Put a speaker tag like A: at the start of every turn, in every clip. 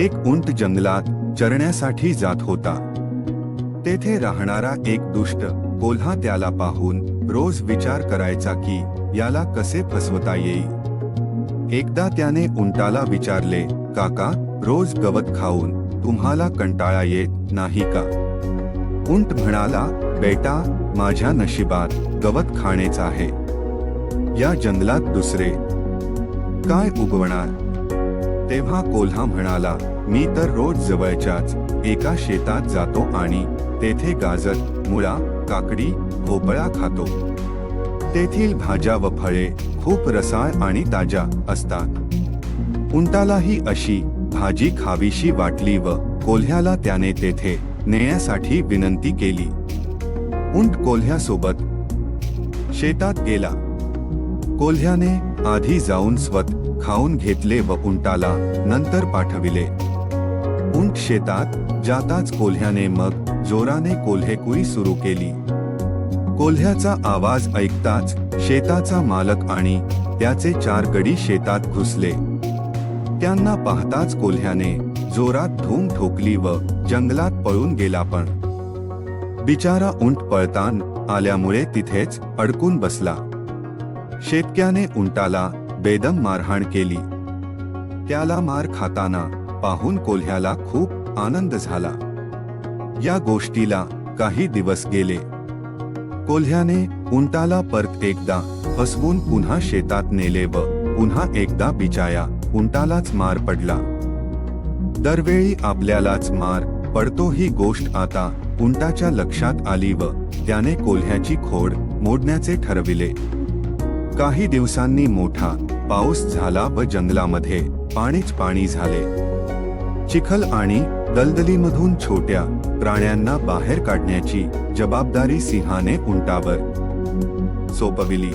A: एक उंट जंगलात चरण्यासाठी जात होता. तेथे राहणारा एक दुष्ट कोल्हा त्याला पाहून रोज विचार करायचा की याला कसे फसवता येईल. एकदा त्याने उंटाला विचारले काका रोज गवत खाऊन तुम्हाला कंटाळा येत नाही का? उंट म्हणाला बेटा माझ्या नशिबात गवत खाणेच आहे. या जंगलात दुसरे. काय उगवणार? तेव्हा कोल्हा म्हणाला मी तर रोज जवळच्याच एका शेतात जातो आणि तेथे गाजर मुळा काकडी भोपळा खातो. तेथील भाज्या व फळे खूप रसाळ आणि ताज्या असतात. उंटालाही अशी भाजी खावीशी वाटली व कोल्ह्याला त्याने तेथे नेण्यासाठी विनंती केली. उंट कोल्ह्यासोबत शेतात गेला. कोल्ह्याने आधी जाऊन स्वत खाऊन घेतले व उंटाला नंतर पाठविले. उंट शेतात जाताच कोल्ह्याने मग जोराने कोल्हेकुई सुरू केली. कोल्ह्याचा आवाज ऐकताच शेताचा मालक आणि त्याचे चार गडी शेतात घुसले. त्यांना पाहताच कोल्ह्याने जोरात धूम ठोकली व जंगलात पळून गेला पण. बिचारा उंट पळतान आल्यामुळे तिथेच अडकून बसला. शेतक्याने उंटाला बेदम मारहाण केली. त्याला मार खाताना पाहून कोल्ह्याला खूप आनंद झाला. या गोष्टीला काही दिवस गेले. कोल्ह्याने उंटाला परत एकदा फसवून पुन्हा शेतात नेले व पुन्हा एकदा बिचाया उंटालाच मार पडला. दरवेळी आपल्यालाच मार पडतो ही गोष्ट आता उंटाच्या लक्षात आली व त्याने कोल्ह्याची खोड मोडण्याचे ठरविले. काही दिवसांनी मोठा पाऊस झाला व जंगलामध्ये पाणीच पाणी झाले. चिखल आणि दलदलीमधून छोट्या प्राण्यांना बाहेर काढण्याची जबाबदारी सिंहाने उंटावर. सोपविली.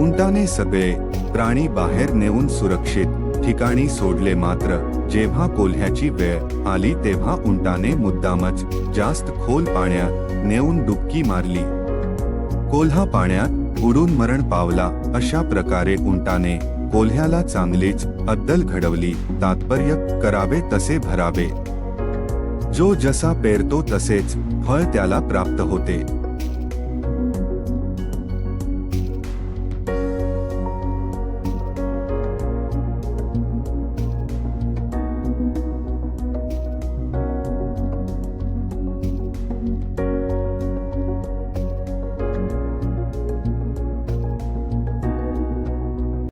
A: उंटाने सगळे प्राणी बाहेर नेऊन सुरक्षित ठिकाणी सोडले मात्र जेव्हा कोल्ह्याची वेळ आली तेव्हा उंटाने मुद्दामच जास्त खोल पाण्यात नेऊन डुबकी मारली. कोल्हा पाण्यात बुडून मरण पावला अशा प्रकारे उंटाने कोल्ह्याला चांगलीच अद्दल घडवली तात्पर्य करावे तसे भरावे. जो जसा पेरतो तसेच फळ त्याला प्राप्त होते.